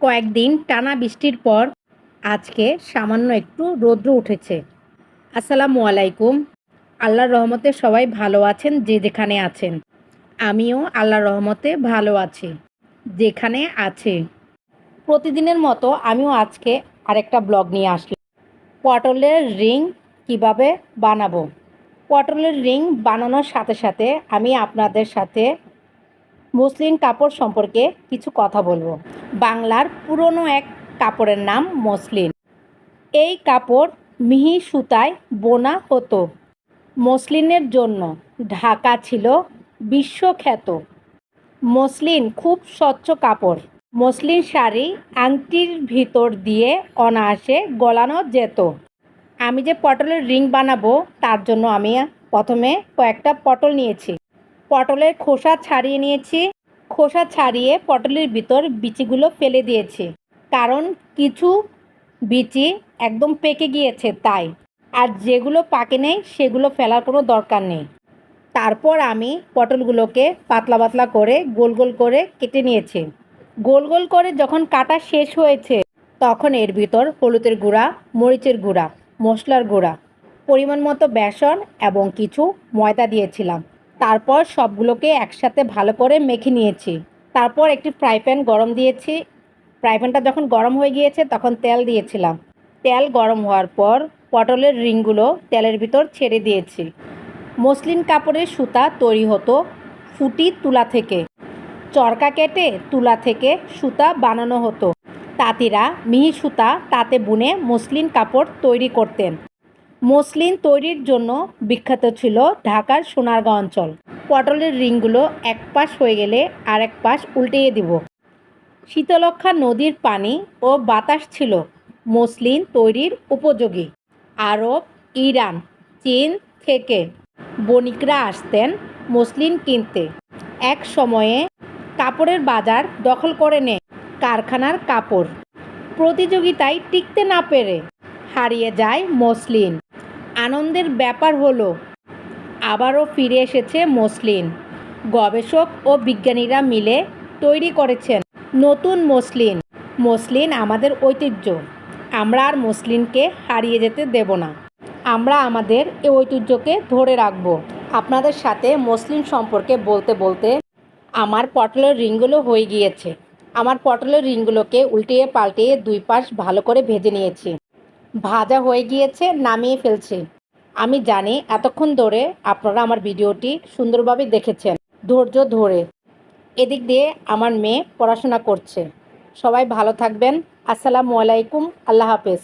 কয়েকদিন টানা বৃষ্টির পর আজকে সামান্য একটু রৌদ্র উঠেছে। আসসালামু আলাইকুম। আল্লাহর রহমতে সবাই ভালো আছেন যে যেখানে আছেন। আমিও আল্লাহর রহমতে ভালো আছি, যেখানে আছে। প্রতিদিনের মতো আমিও আজকে আরেকটা ব্লগ নিয়ে আসলাম। পটলের রিং কীভাবে বানাবো? পটলের রিং বানানোর সাথে সাথে আমি আপনাদের সাথে মসলিন কাপড় সম্পর্কে কিছু কথা বলব। বাংলার পুরনো এক কাপড়ের নাম মসলিন। এই কাপড় মিহি সুতায় বোনা হতো। মসলিনের জন্য ঢাকা ছিল বিশ্বখ্যাত। মসলিন খুব স্বচ্ছ কাপড়। মসলিন শাড়ি আংটির ভিতর দিয়ে অনায়াসে গলানো যেত। আমি যে পটলের রিং বানাবো, তার জন্য আমি প্রথমে কয়েকটা পটল নিয়েছি। পটলের খোসা ছাড়িয়ে নিয়েছি। খোসা ছাড়িয়ে পটলের ভিতর বিচিগুলো ফেলে দিয়েছি। কারণ কিছু বিচি একদম পেকে গিয়েছে তাই। আর যেগুলো পাকে নেই, সেগুলো ফেলার কোনো দরকার নেই। তারপর আমি পটলগুলোকে পাতলা পাতলা করে গোল গোল করে কেটে নিয়েছি। গোল গোল করে যখন কাটা শেষ হয়েছে, তখন এর ভিতর হলুদের গুঁড়া, মরিচের গুঁড়া, মশলার গুঁড়া, পরিমাণ মতো বেসন এবং কিছু ময়দা দিয়েছিলাম। তারপর সবগুলোকে একসাথে ভালো করে মেখে নিয়েছি। তারপর একটি ফ্রাই প্যান গরম দিয়েছি। ফ্রাই প্যানটা যখন গরম হয়ে গিয়েছে, তখন তেল দিয়েছিলাম। তেল গরম হওয়ার পর পটলের রিংগুলো তেলের ভিতর ছেড়ে দিয়েছি। মসলিন কাপড়ের সুতা তৈরি হতো ফুটি তুলা থেকে। চরকা কেটে তুলা থেকে সুতা বানানো হতো। তাঁতিরা মিহি সুতা তাতে বুনে মসলিন কাপড় তৈরি করতেন। মসলিন তৈরির জন্য বিখ্যাত ছিল ঢাকার সোনারগাঁও অঞ্চল। পটলের রিংগুলো এক পাশ হয়ে গেলে আর এক পাশ উল্টিয়ে দিব। শীতলক্ষা নদীর পানি ও বাতাস ছিল মসলিন তৈরির উপযোগী। আরব, ইরান, চীন থেকে বণিকরা আসতেন মসলিন কিনতে। এক সময়ে কাপড়ের বাজার দখল করে নেয় কারখানার কাপড়। প্রতিযোগিতায় টিকতে না পেরে হারিয়ে যায় মসলিন। আনন্দের ব্যাপার হলো, আবারও ফিরে এসেছে মসলিন। গবেষক ও বিজ্ঞানীরা মিলে তৈরি করেছেন নতুন মসলিন। মসলিন আমাদের ঐতিহ্য। আমরা আর মসলিনকে হারিয়ে যেতে দেব না। আমরা আমাদের এই ঐতিহ্যকে ধরে রাখব। আপনাদের সাথে মসলিন সম্পর্কে বলতে বলতে আমার পটলের রিংগুলো হয়ে গিয়েছে। আমার পটলের রিংগুলোকে উল্টিয়ে পাল্টিয়ে দুই পাশ ভালো করে ভেজে নিয়েছি। ভাজা হয়ে গিয়েছে, নামিয়ে ফেলছি। আমি জানি এতক্ষণ ধরে আপনারা আমার ভিডিওটি সুন্দরভাবে দেখেছেন, ধৈর্য ধরে। এদিক দিয়ে আমার মেয়ে পড়াশোনা করছে। সবাই ভালো থাকবেন। আসসালামু আলাইকুম। আল্লাহ হাফেজ।